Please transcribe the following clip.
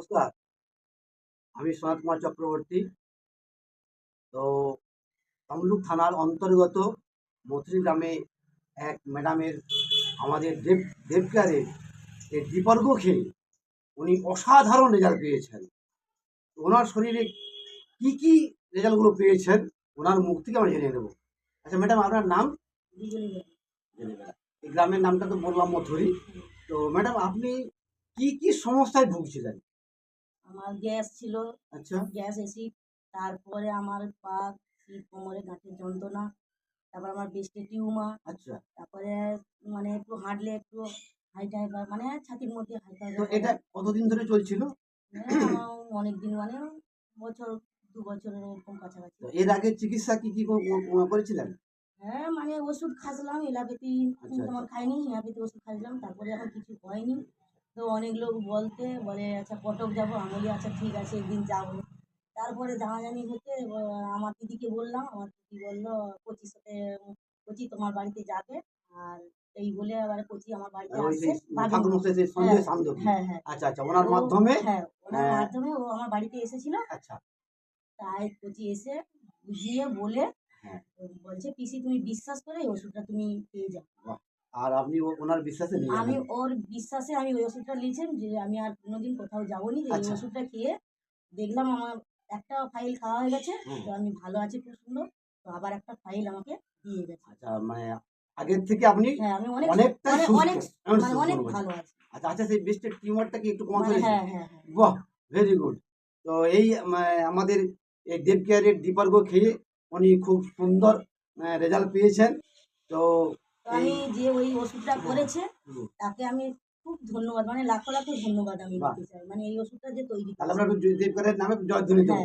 নমস্কার। আমি সনাত কুমার চক্রবর্তী। তো তমলুক থানার অন্তর্গত মথুরি গ্রামে এক ম্যাডামের, আমাদের দেব দেবকারের এই বিপর্গ খেয়ে উনি অসাধারণ রেজাল্ট পেয়েছেন। ওনার শরীরে কি কি রেজাল্টগুলো পেয়েছেন, ওনার মুখ থেকে আমরা জেনে নেব। আচ্ছা ম্যাডাম, আপনার নাম? এই গ্রামের নামটা তো বললাম মথুরি। তো ম্যাডাম, আপনি কি কি সমস্যায় ভুগছিলেন? আমার গ্যাস ছিল। আচ্ছা। গ্যাস এসিড তারপরে আমার পা শীত কোমরে গাঁটের যন্ত্রণা। তারপর আমার বেস্টে টিউমার। আচ্ছা। তারপরে মানে একটু হাঁটলে একটু হাইটা হাইটা মানে ছাতির মধ্যে হাইটা তো এটা কতদিন ধরে চলছিল? অনেক দিন মানে বছর দু বছরের এরকম কাছাকাছি। এর আগে চিকিৎসা কি কি করেছিলেন? হ্যাঁ মানে ওষুধ খাসলাম এলাপেতি আচ্ছা, তোমার খাইনি এলাপেতি ওষুধ খাইলাম তারপরে এখন কিছু হয়নি। তো অনেক লোক বলতে বলে আচ্ছা কটক যাব। আমি বলি আচ্ছা ঠিক আছে একদিন যাব। তারপরে জানাজানি হতে আমার দিদিকে বললাম আমার দিদি বলল কচির সাথে কচি তোমার বাড়িতে যাবে। আর এই বলে আবার কচি আমার বাড়িতে মশাই যে সন্দেহ হ্যাঁ, হ্যাঁ হ্যাঁ। আচ্ছা আচ্ছা ওনার মাধ্যমে? হ্যাঁ ওনার হ্যাঁ। মাধ্যমে ও আমার বাড়িতে এসেছিল। আচ্ছা। তাই কচি এসে বুঝিয়ে বলে হ্যাঁ। বলছে পিসি তুমি বিশ্বাস করে এই ওষুধটা তুমি পেয়ে যাও। আর আপনি ওনার বিশ্বাসে আমি ওর বিশ্বাসে আমি ওই ওষুধটা নিয়েছেন যে আমি আর কোনোদিন কোথাও যাব নি এই আচ্ছা। ওষুধটা খেয়ে দেখলাম আমার একটা ফাইল খাওয়া হয়ে গেছে তো আমি ভালো আছি খুব সুন্দর তো আবার একটা ফাইল আমাকে দিয়ে গেছে। আচ্ছা মানে আগের থেকে আপনি হ্যাঁ আমি অনেক অনেকটাই অনেক- অনেক মানে অনেক ভালো আছি। আচ্ছা আচ্ছা সেই বেস্টের টিউমারটা কি একটু কমাতে মানে হয়েছে? হ্যাঁ হ্যাঁ হ্যাঁ। বাহ ভেরি গুড তো এই আমাদের এই দেব কেয়ারের দীপার্ঘ খেয়ে উনি খুব সুন্দর রেজাল্ট পেয়েছেন। তো আমি যে ওই ওষুধটা করেছে তাকে আমি খুব ধন্যবাদ মানে লাখো লাখো ধন্যবাদ আমি বলতে দিতে চাই। মানে এই ওষুধটা যে তৈরি তাহলে করেছে। আমরা একটু দেব। কেয়ারের নামে জয়ধ্বনি দেবো।